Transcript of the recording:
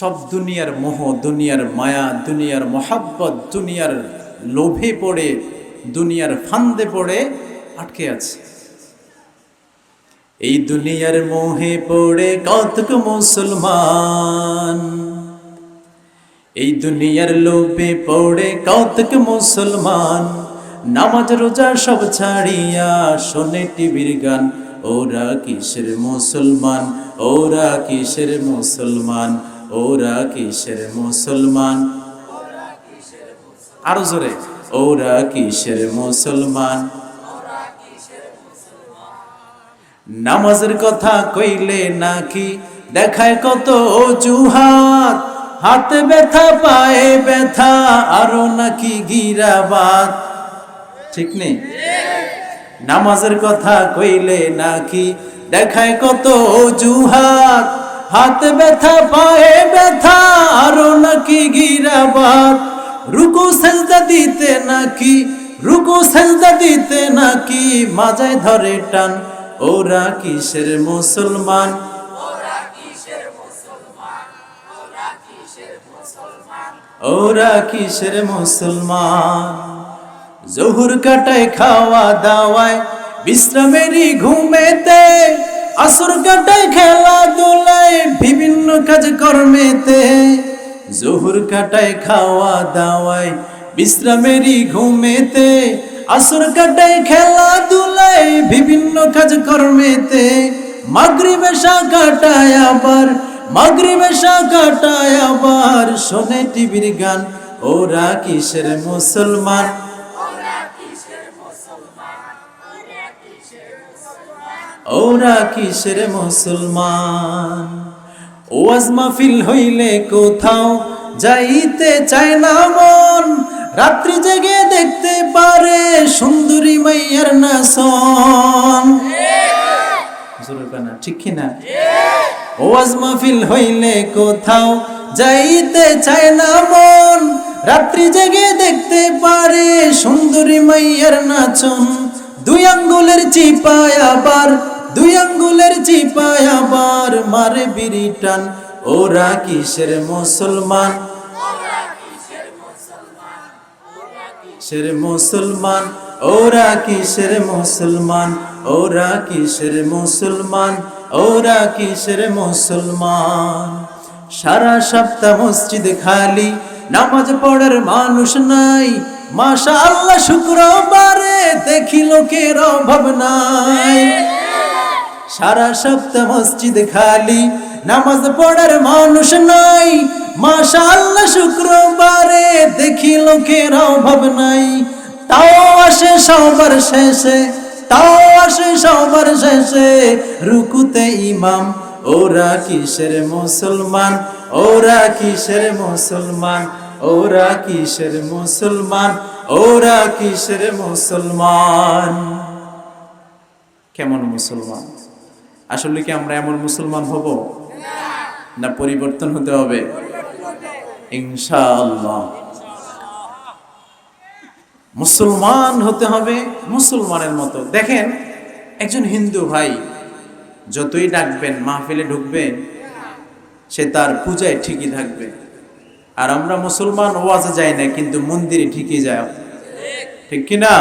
সব দুনিয়ার মোহ, দুনিয়ার মায়া, দুনিয়ার মহাব্বত, দুনিয়ার লোভে পড়ে, দুনিয়ার ফান্দে পড়ে, আটকে আছে। এই দুনিয়ার মোহে পড়ে কতক মুসলমান। এই দুনিয়ার লোভে পড়ে কতক মুসলমান। নামাজ, রোজা সব ছাড়িয়া শোনে টিভির গান, ওরা কিসের মুসলমান, ওরা কিসের মুসলমান। ওরা কিসের মুসলমান? আরও জোরে, ওরা কিসের মুসলমান? নামাজের কথা কইলে নাকি দেখায় কত অজুহাত? হাতে ব্যথা, পায়ে ব্যথা, আরও নাকি গিরাবাত? ঠিক নেই? নামাজের কথা কইলে নাকি দেখায় কত অজুহাত? হাতে ব্যথা, পায়ে ব্যথা, আরও নাকি গিরাবাত রুকু সেজদা দিতে নাকি, রুকু সেজদা দিতে নাকি, মাজায় ধরে টান। ওরা কিসের মুসলমান? ওরা কিসের মুসলমান? জহুর কাটায় খাওয়া দাওয়ায়, বিশ্রামেরই ঘুমেতে, আসর কাটায় খেলা কর্মেতে জহুর কাটায় খাওয়া দাওয়ায়, বিশ্রামেরই ঘুমেতে। আসর কাটায় দুলায় বিভিন্ন কাজ কর্মেতে মাগরি বেশা কাটায় আবার মাগরি বেশা কাটায় আবার। শোনে টিভির গান, ওরা কিসের মুসলমান? ওরা কিসের মুসলমান? ওয়াজ মাহফিল হইলে কোথাও যাইতে চায় না মন। রাত্রি জেগে দেখতে পারে সুন্দরী মাইয়ার নাসন ঠিক কিনা? ওয়াজ মাহফিল হইলে কোথাও যাইতে চায় না মন। রাত্রি জেগে দেখতে পারে সুন্দরী মাইয়ার নাচন। দুই আঙ্গুলের চিপায় আবার দুই আঙ্গুলের চিপায় আবার মারে বিড়ি টান। ওরা কিসের মুসলমান? কিসের মুসলমান? ওরা কিসের মুসলমান? ওরা কিসের মুসলমান? ওরা কিসের মুসলমান? সারা সপ্তাহ মসজিদ খালি, নামাজ পড়ার মানুষ নাই। মাশা আল্লাহ শুক্রবারে দেখি লোকের অভাব নাই। সারা সপ্তাহ মসজিদ খালি, নামাজ পড়ার মানুষ নাই। মাশা আল্লাহ শুক্রবারে দেখি লোকের অভাব নাই। তাও আসে সবার শেষে, তাও আসে সবার শেষে। রুকুতে ইমাম, ওরা কিসের মুসলমান? ওরা কিসের মুসলমান? ওরা কিসের মুসলমান? ওরা কিসের মুসলমান? কেমন মুসলমান? আসলে কি আমরা এমন মুসলমান হব? না পরিবর্তন হতে হবে? ইনশাআল্লাহ। মুসলমান হতে হবে মুসলমানের মতো। দেখেন, একজন হিন্দু ভাই যতই ডাকবেন, মাহফিলে ঢুকবেন, সে তার পূজায় ঠিকই থাকবে। আর আমরা মুসলমান ওয়াজে যাই না, কিন্তু মন্দিরে ঠিকই যায় ঠিক কিনা?